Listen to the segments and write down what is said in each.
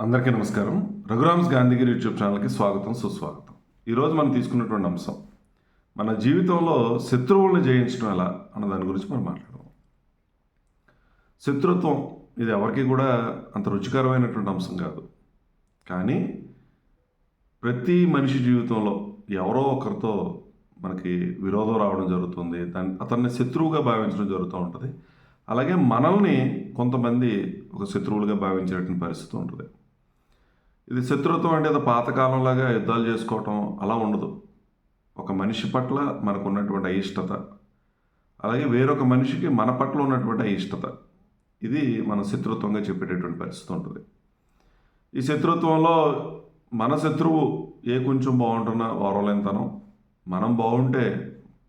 అందరికీ నమస్కారం. రఘురామ్స్ గాంధీగిరి యూట్యూబ్ ఛానల్కి స్వాగతం సుస్వాగతం. ఈరోజు మనం తీసుకున్నటువంటి అంశం మన జీవితంలో శత్రువుల్ని జయించడం ఎలా అన్న దాని గురించి మనం మాట్లాడదాం. శత్రుత్వం ఇది ఎవరికి కూడా అంత రుచికరమైనటువంటి అంశం కాదు. కానీ ప్రతి మనిషి జీవితంలో ఎవరో ఒకరితో మనకి విరోధం రావడం జరుగుతుంది దాన్ని అతన్ని శత్రువుగా భావించడం జరుగుతూ ఉంటుంది. అలాగే మనల్ని కొంతమంది ఒక శత్రువులుగా భావించేటువంటి పరిస్థితి ఉంటుంది. ఇది శత్రుత్వం అంటే ఏదో పాతకాలంలాగా యుద్ధాలు చేసుకోవటం అలా ఉండదు. ఒక మనిషి పట్ల మనకు ఉన్నటువంటి అయిష్టత అలాగే వేరొక మనిషికి మన పట్ల ఉన్నటువంటి అయిష్టత ఇది మన శత్రుత్వంగా చెప్పేటటువంటి పరిస్థితి ఉంటుంది. ఈ శత్రుత్వంలో మన శత్రువు ఏ కొంచెం బాగుంటున్నా ఓరలేంతనం మనం బాగుంటే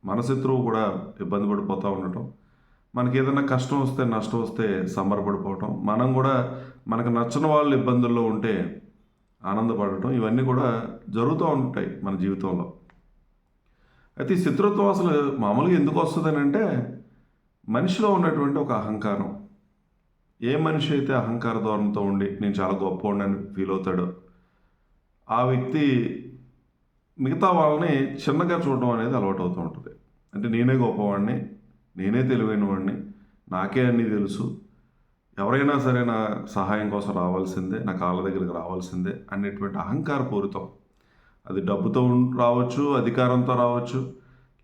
మన శత్రువు కూడా ఇబ్బంది పడిపోతూ ఉండటం మనకి ఏదైనా కష్టం వస్తే నష్టం వస్తే సంబరపడిపోవటం మనం కూడా మనకు నచ్చని వాళ్ళు ఇబ్బందుల్లో ఉంటే ఆనందపడటం ఇవన్నీ కూడా జరుగుతూ ఉంటాయి మన జీవితంలో. అయితే ఈ శత్రుత్వం అసలు మామూలుగా ఎందుకు వస్తుందని అంటే మనిషిలో ఉన్నటువంటి ఒక అహంకారం. ఏ మనిషి అయితే అహంకార ధోరణితో ఉండి నేను చాలా గొప్పవాడిని అని ఫీల్ అవుతాడో ఆ వ్యక్తి మిగతా వాళ్ళని చిన్నగా చూడడం అనేది అలవాటు అవుతూ ఉంటుంది. అంటే నేనే గొప్పవాడిని నేనే తెలివైన వాడిని నాకే అన్నీ తెలుసు ఎవరైనా సరే నా సహాయం కోసం రావాల్సిందే నా కాళ్ళ దగ్గరికి రావాల్సిందే అనేటువంటి అహంకారపూరితం అది డబ్బుతో రావచ్చు అధికారంతో రావచ్చు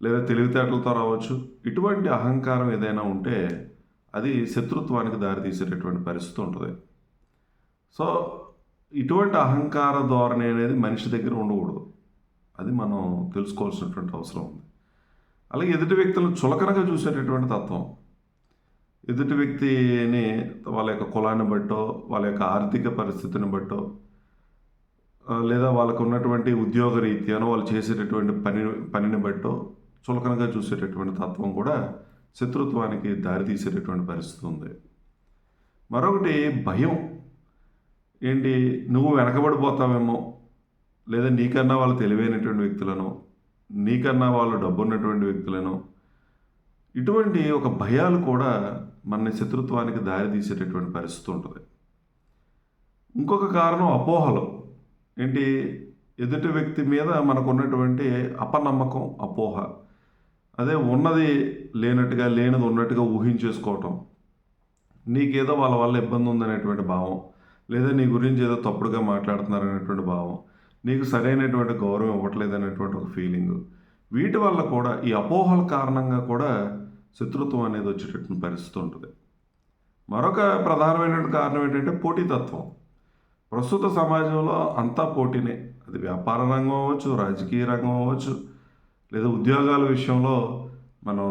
లేదా తెలివితేటలతో రావచ్చు. ఇటువంటి అహంకారం ఏదైనా ఉంటే అది శత్రుత్వానికి దారితీసేటటువంటి పరిస్థితి ఉంటుంది. సో ఇటువంటి అహంకార ధోరణి అనేది మనిషి దగ్గర ఉండకూడదు. అది మనం తెలుసుకోవాల్సినటువంటి అవసరం ఉంది. అలాగే ఎదుటి వ్యక్తులను చులకనగా చూసేటటువంటి తత్వం. ఎదుటి వ్యక్తిని వాళ్ళ యొక్క కులాన్ని బట్టో వాళ్ళ యొక్క ఆర్థిక పరిస్థితిని బట్టో లేదా వాళ్ళకు ఉన్నటువంటి ఉద్యోగ రీత్యానో వాళ్ళు చేసేటటువంటి పని పనిని బట్టో చులకనగా చూసేటటువంటి తత్వం కూడా శత్రుత్వానికి దారితీసేటటువంటి పరిస్థితి ఉంది. మరొకటి భయం. ఏంటి? నువ్వు వెనకబడిపోతావేమో లేదా నీకన్నా వాళ్ళు తెలివైనటువంటి వ్యక్తులను నీకన్నా వాళ్ళు డబ్బున్నటువంటి వ్యక్తులను ఇటువంటి ఒక భయాలు కూడా మన శత్రుత్వానికి దారి తీసేటటువంటి పరిస్థితి ఉంటుంది. ఇంకొక కారణం అపోహలు. ఏంటి? ఎదుటి వ్యక్తి మీద మనకున్నటువంటి అపనమ్మకం అపోహ. అదే ఉన్నది లేనట్టుగా లేనిది ఉన్నట్టుగా ఊహించేసుకోవటం. నీకేదో వాళ్ళ వల్ల ఇబ్బంది ఉందనేటువంటి భావం. లేదా నీ గురించి ఏదో తప్పుడుగా మాట్లాడుతున్నారనేటువంటి భావం. నీకు సరైనటువంటి గౌరవం ఇవ్వట్లేదు అనేటువంటి ఒక ఫీలింగ్ వీటి వల్ల కూడా ఈ అపోహల కారణంగా కూడా శత్రుత్వం అనేది వచ్చేటటువంటి పరిస్థితి ఉంటుంది. మరొక ప్రధానమైనటువంటి కారణం ఏంటంటే పోటీతత్వం. ప్రస్తుత సమాజంలో అంతా పోటీనే. అది వ్యాపార రంగం అవ్వచ్చు రాజకీయ రంగం అవ్వచ్చు లేదా ఉద్యోగాల విషయంలో మనం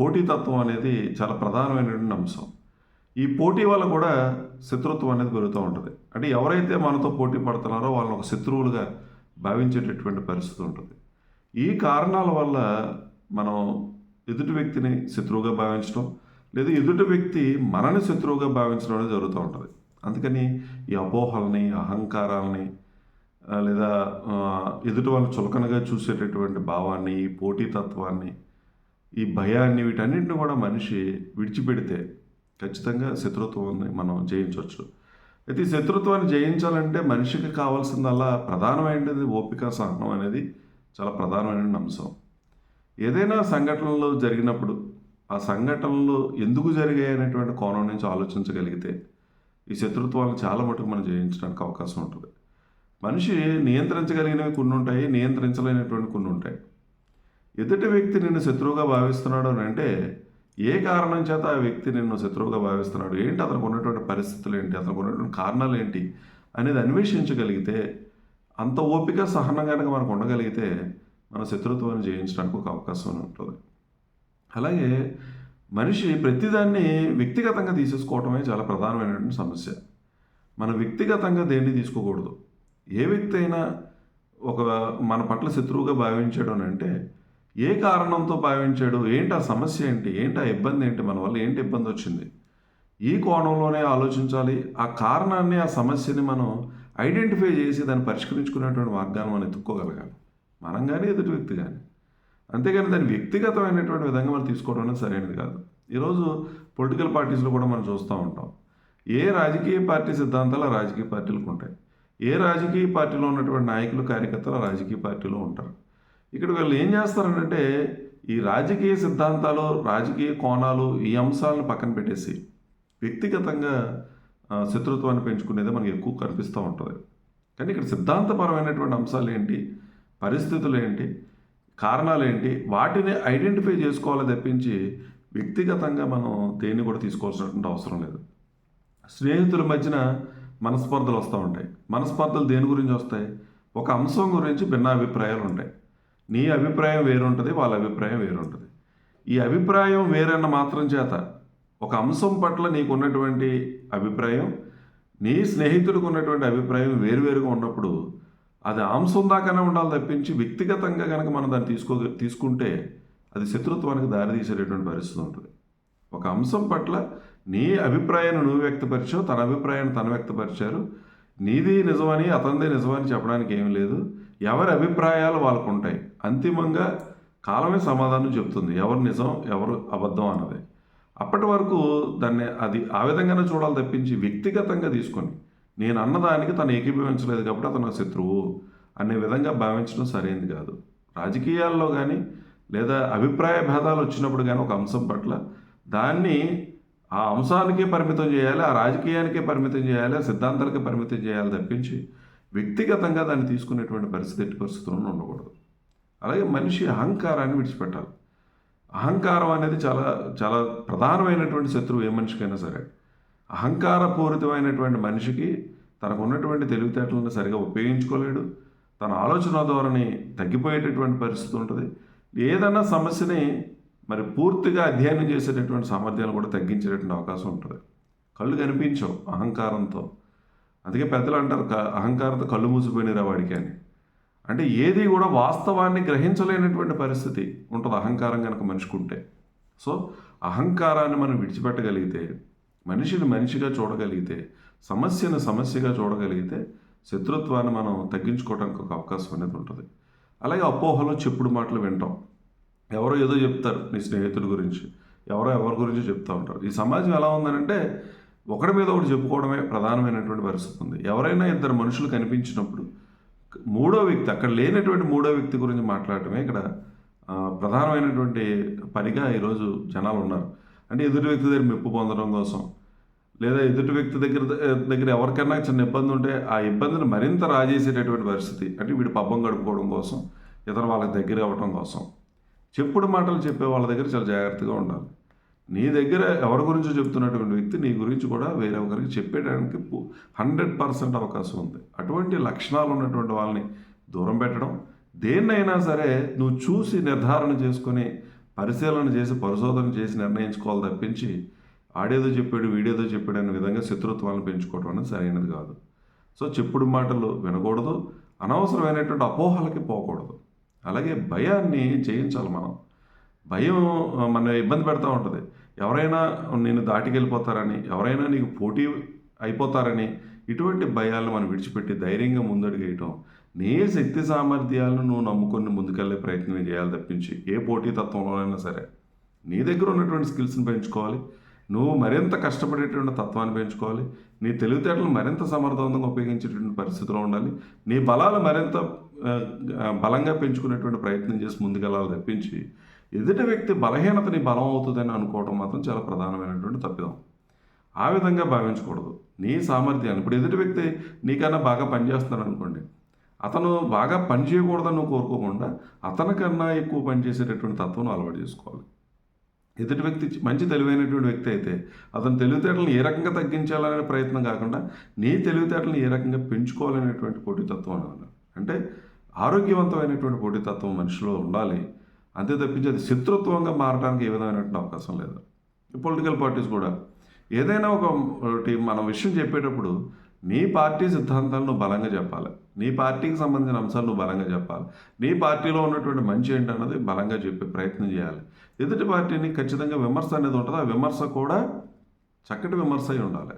పోటీతత్వం అనేది చాలా ప్రధానమైనటువంటి అంశం. ఈ పోటీ వల్ల కూడా శత్రుత్వం అనేది పెరుగుతూ ఉంటుంది. అంటే ఎవరైతే మనతో పోటీ పడుతున్నారో వాళ్ళని ఒక శత్రువులుగా భావించేటటువంటి పరిస్థితి ఉంటుంది. ఈ కారణాల వల్ల మనం ఎదుటి వ్యక్తిని శత్రువుగా భావించడం లేదా ఎదుటి వ్యక్తి మనని శత్రువుగా భావించడం అనేది జరుగుతూ ఉంటుంది. అందుకని ఈ అపోహల్ని అహంకారాలని లేదా ఎదుటి వాళ్ళని చులకనగా చూసేటటువంటి భావాన్ని ఈ పోటీతత్వాన్ని ఈ భయాన్ని వీటన్నింటిని కూడా మనిషి విడిచిపెడితే ఖచ్చితంగా శత్రుత్వాన్ని మనం జయించవచ్చు. అయితే ఈ శత్రుత్వాన్ని జయించాలంటే మనిషికి కావాల్సిందల్లా ప్రధానమైనది ఓపిక సహనం అనేది చాలా ప్రధానమైన అంశం. ఏదైనా సంఘటనలు జరిగినప్పుడు ఆ సంఘటనలు ఎందుకు జరిగాయి అనేటువంటి కోణం నుంచి ఆలోచించగలిగితే ఈ శత్రుత్వాలను చాలా మటుకు మనం జయించడానికి అవకాశం ఉంటుంది. మనిషి నియంత్రించగలిగినవి కొన్ని ఉంటాయి నియంత్రించలేనటువంటి కొన్ని ఉంటాయి. ఎదుటి వ్యక్తి నిన్ను శత్రువుగా భావిస్తున్నాడు అని అంటే ఏ కారణం చేత ఆ వ్యక్తి నిన్ను శత్రువుగా భావిస్తున్నాడు ఏంటి అతనికి ఉన్నటువంటి పరిస్థితులు ఏంటి అతనికి ఉన్నటువంటి కారణాలు ఏంటి అనేది అన్వేషించగలిగితే అంత ఓపిక సహనం కనుక మనకు ఉండగలిగితే మన శత్రుత్వాన్ని జయించడానికి ఒక అవకాశం ఉంటుంది. అలాగే మనిషి ప్రతిదాన్ని వ్యక్తిగతంగా తీసేసుకోవటమే చాలా ప్రధానమైనటువంటి సమస్య. మన వ్యక్తిగతంగా దేన్ని తీసుకోకూడదు. ఏ వ్యక్తి అయినా ఒక మన పట్ల శత్రువుగా భావించాడు అని అంటే ఏ కారణంతో భావించాడు ఏంటి ఆ సమస్య ఏంటి ఏంటి ఆ ఇబ్బంది ఏంటి మన వల్ల ఏంటి ఇబ్బంది వచ్చింది? ఈ కోణంలోనే ఆలోచించాలి. ఆ కారణాన్ని ఆ సమస్యని మనం ఐడెంటిఫై చేసి దాన్ని పరిష్కరించుకునేటువంటి మార్గాన్ని మనం ఎత్తుక్కోగలగాలి. మనం కానీ ఎదుటి వ్యక్తి కానీ. అంతేగాని దాన్ని వ్యక్తిగతమైనటువంటి విధంగా మనం తీసుకోవడం అనేది సరైనది కాదు. ఈరోజు పొలిటికల్ పార్టీస్లో కూడా మనం చూస్తూ ఉంటాం. ఏ రాజకీయ పార్టీ సిద్ధాంతాలు రాజకీయ పార్టీలకు ఉంటాయి. ఏ రాజకీయ పార్టీలో ఉన్నటువంటి నాయకులు కార్యకర్తలు రాజకీయ పార్టీలో ఉంటారు. ఇక్కడ వీళ్ళు ఏం చేస్తారంటే ఈ రాజకీయ సిద్ధాంతాలు రాజకీయ కోణాలు ఈ అంశాలను పక్కన పెట్టేసి వ్యక్తిగతంగా శత్రుత్వాన్ని పెంచుకునేది మనకి ఎక్కువ కనిపిస్తూ ఉంటుంది. కానీ ఇక్కడ సిద్ధాంతపరమైనటువంటి అంశాలు ఏంటి? పరిస్థితులు ఏంటి కారణాలు ఏంటి వాటిని ఐడెంటిఫై చేసుకోవాలి తప్పించి వ్యక్తిగతంగా మనం దేన్ని కూడా తీసుకోవాల్సినటువంటి అవసరం లేదు. స్నేహితుల మధ్యన మనస్పర్ధలు వస్తూ ఉంటాయి. మనస్పర్ధలు దేని గురించి వస్తాయి? ఒక అంశం గురించి భిన్న అభిప్రాయాలు ఉంటాయి నీ అభిప్రాయం వేరుంటుంది వాళ్ళ అభిప్రాయం వేరుంటుంది. ఈ అభిప్రాయం వేరన్న మాత్రం చేత ఒక అంశం పట్ల నీకు ఉన్నటువంటి అభిప్రాయం నీ స్నేహితుడికి ఉన్నటువంటి అభిప్రాయం వేరువేరుగా ఉన్నప్పుడు అది అంశం దాకానే ఉండాలి తప్పించి వ్యక్తిగతంగా కనుక మనం దాన్ని తీసుకో తీసుకుంటే అది శత్రుత్వానికి దారితీసేటటువంటి పరిస్థితి ఉంటుంది. ఒక అంశం పట్ల నీ అభిప్రాయాన్ని నువ్వు వ్యక్తపరిచావు తన అభిప్రాయాన్ని తను వ్యక్తపరిచారు. నీది నిజమని అతనిదే నిజమని చెప్పడానికి ఏమీ లేదు. ఎవరి అభిప్రాయాలు వాళ్ళకు ఉంటాయి. అంతిమంగా కాలమే సమాధానం చెప్తుంది. ఎవరు నిజం ఎవరు అబద్ధం అన్నది. అప్పటి వరకు దాన్ని అది ఆ విధంగానే చూడాలి తప్పించి వ్యక్తిగతంగా తీసుకొని నేను అన్నదానికి తను ఏకీభవించలేదు కాబట్టి అతను శత్రువు అనే విధంగా భావించడం సరైనది కాదు. రాజకీయాల్లో కానీ లేదా అభిప్రాయ భేదాలు వచ్చినప్పుడు కానీ ఒక అంశం పట్ల దాన్ని ఆ అంశానికే పరిమితం చేయాలి ఆ రాజకీయానికే పరిమితం చేయాలి ఆ సిద్ధాంతాలకే పరిమితం చేయాలి తప్పించి వ్యక్తిగతంగా దాన్ని తీసుకునేటువంటి పరిస్థితి ఎట్టి పరిస్థితుల్లో ఉండకూడదు. అలాగే మనిషి అహంకారాన్ని విడిచిపెట్టాలి. అహంకారం అనేది చాలా చాలా ప్రధానమైనటువంటి శత్రువు ఏ మనిషికైనా సరే. అహంకారపూరితమైనటువంటి మనిషికి తనకు ఉన్నటువంటి తెలివితేటలను సరిగా ఉపయోగించుకోలేడు. తన ఆలోచన ధోరణి తగ్గిపోయేటటువంటి పరిస్థితి ఉంటుంది. ఏదైనా సమస్యని మరి పూర్తిగా అధ్యయనం చేసేటటువంటి సామర్థ్యాలు కూడా తగ్గించేటటువంటి అవకాశం ఉంటుంది. కళ్ళు కనిపించవు అహంకారంతో. అందుకే పెద్దలు అంటారు "క- అహంకారంతో కళ్ళు మూసిపోయినరా వాడికి అని. అంటే ఏది కూడా వాస్తవాన్ని గ్రహించలేనటువంటి పరిస్థితి ఉంటుంది అహంకారం కనుక మనిషికి ఉంటే. సో అహంకారాన్ని మనం విడిచిపెట్టగలిగితే మనిషిని మనిషిగా చూడగలిగితే సమస్యను సమస్యగా చూడగలిగితే శత్రుత్వాన్ని మనం తగ్గించుకోవడానికి ఒక అవకాశం అనేది ఉంటుంది. అలాగే అపోహలో చెప్పుడు మాటలు వింటాం. ఎవరో ఏదో చెప్తారు నీ స్నేహితుడి గురించి. ఎవరో ఎవరి గురించి చెప్తూ ఉంటారు. ఈ సమాజం ఎలా ఉందనంటే ఒకడి మీద ఒకటి చెప్పుకోవడమే ప్రధానమైనటువంటి పరిస్థితి ఉంది. ఎవరైనా ఇద్దరు మనుషులు కనిపించినప్పుడు మూడో వ్యక్తి అక్కడ లేనటువంటి మూడో వ్యక్తి గురించి మాట్లాడటమే ఇక్కడ ప్రధానమైనటువంటి పనిగా ఈరోజు జనాలు ఉన్నారు. అంటే ఎదుటి వ్యక్తి దగ్గర మెప్పు పొందడం కోసం. లేదా ఎదుటి వ్యక్తి దగ్గర దగ్గర ఎవరికైనా చిన్న ఇబ్బంది ఉంటే ఆ ఇబ్బందిని మరింత రాజేసేటటువంటి పరిస్థితి. అంటే వీడు పబ్బం గడుపుకోవడం కోసం ఇతర వాళ్ళకి దగ్గర అవ్వడం కోసం. చెప్పుడు మాటలు చెప్పే వాళ్ళ దగ్గర చాలా జాగ్రత్తగా ఉండాలి. నీ దగ్గర ఎవరి గురించి చెప్తున్నటువంటి వ్యక్తి నీ గురించి కూడా వేరే ఒకరికి చెప్పేయడానికి హండ్రెడ్ పర్సెంట్ అవకాశం ఉంది. అటువంటి లక్షణాలు ఉన్నటువంటి వాళ్ళని దూరం పెట్టడం. దేన్నైనా సరే నువ్వు చూసి నిర్ధారణ చేసుకొని పరిశీలన చేసి పరిశోధన చేసి నిర్ణయించుకోవాలి తప్పించి ఆడేదో చెప్పాడు వీడేదో చెప్పాడు అనే విధంగా శత్రుత్వాలను పెంచుకోవడం అనేది సరైనది కాదు. సో చెప్పుడు మాటలు వినకూడదు అనవసరమైనటువంటి అపోహలకి పోకూడదు. అలాగే భయాన్ని జయించాలి మనం. భయం మన ఇబ్బంది పెడతా ఉంటుంది. ఎవరైనా నేను దాటికెళ్ళిపోతారని ఎవరైనా నీకు పోటీ అయిపోతారని ఇటువంటి భయాలను మనం విడిచిపెట్టి ధైర్యంగా ముందడుగేయటం నీ శక్తి సామర్థ్యాలను నువ్వు నమ్ముకొని ముందుకెళ్ళే ప్రయత్నం చేయాలి తప్పించి ఏ పోటీ తత్వంలోనైనా సరే. నీ దగ్గర ఉన్నటువంటి స్కిల్స్ని పెంచుకోవాలి. నువ్వు మరింత కష్టపడేటువంటి తత్వాన్ని పెంచుకోవాలి. నీ తెలివితేటలు మరింత సమర్థవంతంగా ఉపయోగించేటువంటి పరిస్థితిలో ఉండాలి. నీ బలాలు మరింత బలంగా పెంచుకునేటువంటి ప్రయత్నం చేసి ముందుకెళ్ళాలి తప్పించి ఎదుటి వ్యక్తి బలహీనత నీ బలం అవుతుందని అనుకోవడం మాత్రం చాలా ప్రధానమైనటువంటి తప్పిదం. ఆ విధంగా భావించకూడదు. నీ సామర్థ్యాన్ని ఇప్పుడు ఎదుటి వ్యక్తి నీకన్నా బాగా పనిచేస్తున్నాడు అనుకోండి అతను బాగా పని చేయకూడదని కోరుకోకుండా అతనికన్నా ఎక్కువ పని చేసేటటువంటి తత్వం అలవాటు చేసుకోవాలి. ఎదుటి వ్యక్తి మంచి తెలివైనటువంటి వ్యక్తి అయితే అతని తెలివితేటలను ఏ రకంగా తగ్గించాలనే ప్రయత్నం కాకుండా నీ తెలివితేటలను ఏ రకంగా పెంచుకోవాలనేటువంటి పోటీతత్వం అని అంటే ఆరోగ్యవంతమైనటువంటి పోటీతత్వం మనిషిలో ఉండాలి. అంతే తప్పించి అది శత్రుత్వంగా మారడానికి ఏ విధమైనటువంటి అవకాశం లేదు. పొలిటికల్ పార్టీస్ కూడా ఏదైనా ఒక ఒకటి మనం విషయం చెప్పేటప్పుడు నీ పార్టీ సిద్ధాంతాలను నువ్వు బలంగా చెప్పాలి. నీ పార్టీకి సంబంధించిన అంశాలు నువ్వు బలంగా చెప్పాలి. నీ పార్టీలో ఉన్నటువంటి మంచి ఏంటన్నది బలంగా చెప్పే ప్రయత్నం చేయాలి. ఎదుటి పార్టీని ఖచ్చితంగా విమర్శ అనేది ఉంటుంది. ఆ విమర్శ కూడా చక్కటి విమర్శ అయి ఉండాలి.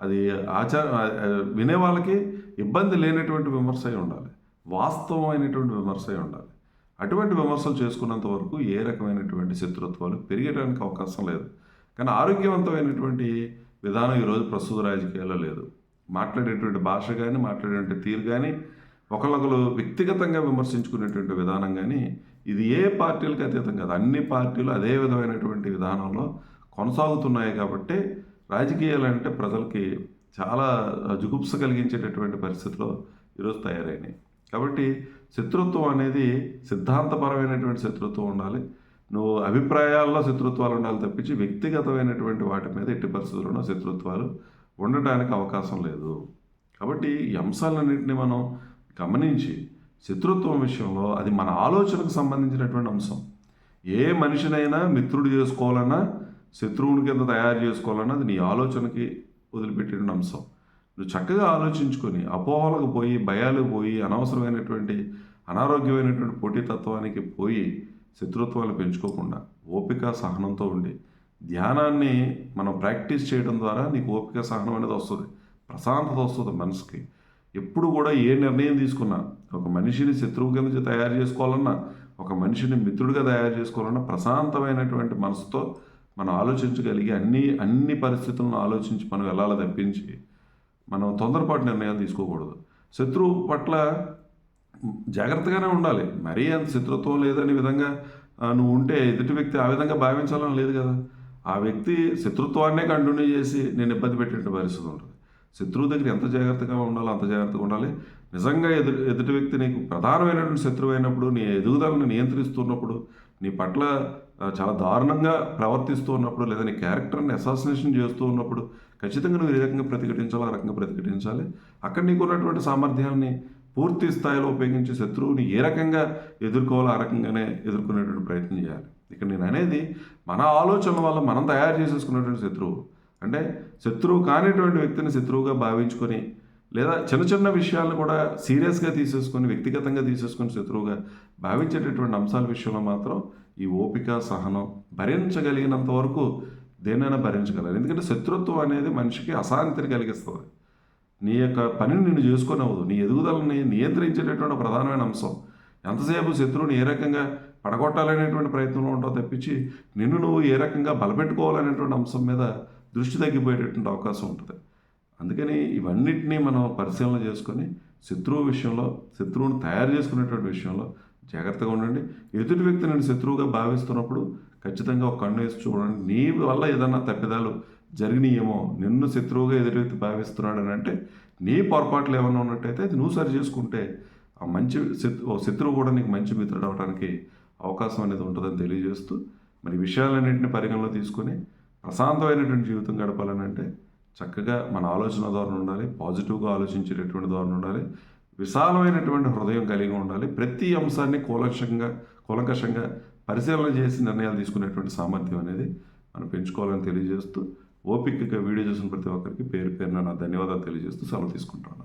అది ఆచార వినే వాళ్ళకి ఇబ్బంది లేనటువంటి విమర్శ అయి ఉండాలి. వాస్తవమైనటువంటి విమర్శ అయి ఉండాలి. అటువంటి విమర్శలు చేసుకున్నంత వరకు ఏ రకమైనటువంటి శత్రుత్వాలు పెరిగడానికి అవకాశం లేదు. కానీ ఆరోగ్యవంతమైనటువంటి విధానం ఈరోజు ప్రస్తుత రాజకీయాల్లో లేదు. మాట్లాడేటువంటి భాష కానీ మాట్లాడేటువంటి తీరు కానీ ఒకళ్ళొకరు వ్యక్తిగతంగా విమర్శించుకునేటువంటి విధానం కానీ ఇది ఏ పార్టీలకు అతీతం కాదు. అన్ని పార్టీలు అదే విధమైనటువంటి విధానంలో కొనసాగుతున్నాయి కాబట్టి రాజకీయాలు అంటే ప్రజలకి చాలా జుగుప్స కలిగించేటటువంటి పరిస్థితిలో ఈరోజు తయారైనాయి. కాబట్టి శత్రుత్వం అనేది సిద్ధాంతపరమైనటువంటి శత్రుత్వం ఉండాలి. నువ్వు అభిప్రాయాల్లో శత్రుత్వాలు ఉండాలి తప్పించి వ్యక్తిగతమైనటువంటి వాటి మీద ఎట్టి పరిస్థితుల్లో శత్రుత్వాలు ఉండటానికి అవకాశం లేదు. కాబట్టి ఈ అంశాలన్నింటినీ మనం గమనించి శత్రుత్వం విషయంలో అది మన ఆలోచనకు సంబంధించినటువంటి అంశం. ఏ మనిషినైనా మిత్రుడు చేసుకోవాలన్నా శత్రువుని కింద తయారు చేసుకోవాలన్నా అది నీ ఆలోచనకి వదిలిపెట్టిన అంశం. నువ్వు చక్కగా ఆలోచించుకొని అపోహలకు పోయి భయాలకు పోయి అనవసరమైనటువంటి అనారోగ్యమైనటువంటి పోటీతత్వానికి పోయి శత్రుత్వాలు పెంచుకోకుండా ఓపిక సహనంతో ఉండి ధ్యానాన్ని మనం ప్రాక్టీస్ చేయడం ద్వారా నీకు ఓపిక సహనం అనేది వస్తుంది. ప్రశాంతత వస్తుంది మనసుకి. ఎప్పుడు కూడా ఏ నిర్ణయం తీసుకున్నా ఒక మనిషిని శత్రువు కింద తయారు చేసుకోవాలన్నా ఒక మనిషిని మిత్రుడిగా తయారు చేసుకోవాలన్నా ప్రశాంతమైనటువంటి మనసుతో మనం ఆలోచించగలిగి అన్ని అన్ని పరిస్థితులను ఆలోచించి మనం వెళ్ళాలి తప్పించి మనం తొందరపాటు నిర్ణయాలు తీసుకోకూడదు. శత్రువు పట్ల జాగ్రత్తగానే ఉండాలి. మరీ అంత శత్రుత్వం లేదని విధంగా నువ్వు ఉంటే ఎదుటి వ్యక్తి ఆ విధంగా భావించాలని లేదు కదా. ఆ వ్యక్తి శత్రుత్వాన్నే కంటిన్యూ చేసి నేను ఇబ్బంది పెట్టే పరిస్థితి ఉంటుంది. శత్రువు దగ్గర ఎంత జాగ్రత్తగా ఉండాలో అంత జాగ్రత్తగా ఉండాలి. నిజంగా ఎదురు ఎదుటి వ్యక్తి నీకు ప్రధానమైనటువంటి శత్రువు అయినప్పుడు నీ ఎదుగుదలను నియంత్రిస్తున్నప్పుడు నీ పట్ల చాలా దారుణంగా ప్రవర్తిస్తూ ఉన్నప్పుడు లేదా నీ క్యారెక్టర్ని అసాసినేషన్ చేస్తూ ఉన్నప్పుడు ఖచ్చితంగా నువ్వు ఏ రకంగా ప్రతిఘటించాలో ఆ రకంగా ప్రతిఘటించాలి. అక్కడ నీకు ఉన్నటువంటి సామర్థ్యాన్ని పూర్తి స్థాయిలో ఉపయోగించి శత్రువుని ఏ రకంగా ఎదుర్కోవాలో ఆ రకంగానే ఎదుర్కొనేటువంటి ప్రయత్నం చేయాలి. ఇక్కడ నేను అనేది మన ఆలోచన వల్ల మనం తయారు చేసేసుకున్నటువంటి శత్రువు. అంటే శత్రువు కానిటువంటి వ్యక్తిని శత్రువుగా భావించుకొని లేదా చిన్న చిన్న విషయాలను కూడా సీరియస్గా తీసేసుకొని వ్యక్తిగతంగా తీసేసుకొని శత్రువుగా భావించేటటువంటి అంశాల విషయంలో మాత్రం ఈ ఓపిక సహనం భరించగలిగినంత వరకు దేనైనా భరించగలరు. ఎందుకంటే శత్రుత్వం అనేది మనిషికి అశాంతిని కలిగిస్తుంది. నీ యొక్క పనిని నేను చేసుకొని అవ్వదు. నీ ఎదుగుదలని నియంత్రించేటటువంటి ప్రధానమైన అంశం. ఎంతసేపు శత్రువుని ఏ రకంగా పడగొట్టాలనేటువంటి ప్రయత్నంలో ఉంటావు తప్పించి నిన్ను నువ్వు ఏ రకంగా బలపెట్టుకోవాలనేటువంటి అంశం మీద దృష్టి తగ్గిపోయేటటువంటి అవకాశం ఉంటుంది. అందుకని ఇవన్నిటినీ మనం పరిశీలన చేసుకొని శత్రువు విషయంలో శత్రువును తయారు చేసుకునేటువంటి విషయంలో జాగ్రత్తగా ఉండండి. ఎదుటి వ్యక్తి నేను శత్రువుగా భావిస్తున్నప్పుడు ఖచ్చితంగా ఒక కన్ను వేసి చూడండి. నీ వల్ల ఏదన్నా తప్పిదాలు జరిగినాయేమో నిన్ను శత్రువుగా ఎదుటి వ్యక్తి భావిస్తున్నాడు అని అంటే నీ పొరపాట్లు ఏమైనా ఉన్నట్టయితే అది నువ్వు సరి చేసుకుంటే ఆ మంచి శత్రు శత్రువు కూడా నీకు మంచి మిత్రుడు అవడానికి అవకాశం అనేది ఉంటుందని తెలియజేస్తూ మరి విషయాలన్నింటిని విషయాలన్నింటినీ పరిగణలో తీసుకొని ప్రశాంతమైనటువంటి జీవితం గడపాలని అంటే చక్కగా మన ఆలోచన ధోరణి ఉండాలి పాజిటివ్గా ఆలోచించేటటువంటి ధోరణి ఉండాలి విశాలమైనటువంటి హృదయం కలిగి ఉండాలి ప్రతి అంశాన్ని కూలంకషంగా కూలంకషంగా పరిశీలన చేసి నిర్ణయాలు తీసుకునేటువంటి సామర్థ్యం అనేది మనం పెంచుకోవాలని తెలియజేస్తూ ఓపికగా వీడియో చూసిన ప్రతి ఒక్కరికి పేరు పేరున నా ధన్యవాదాలు తెలియజేస్తూ సెలవు తీసుకుంటాను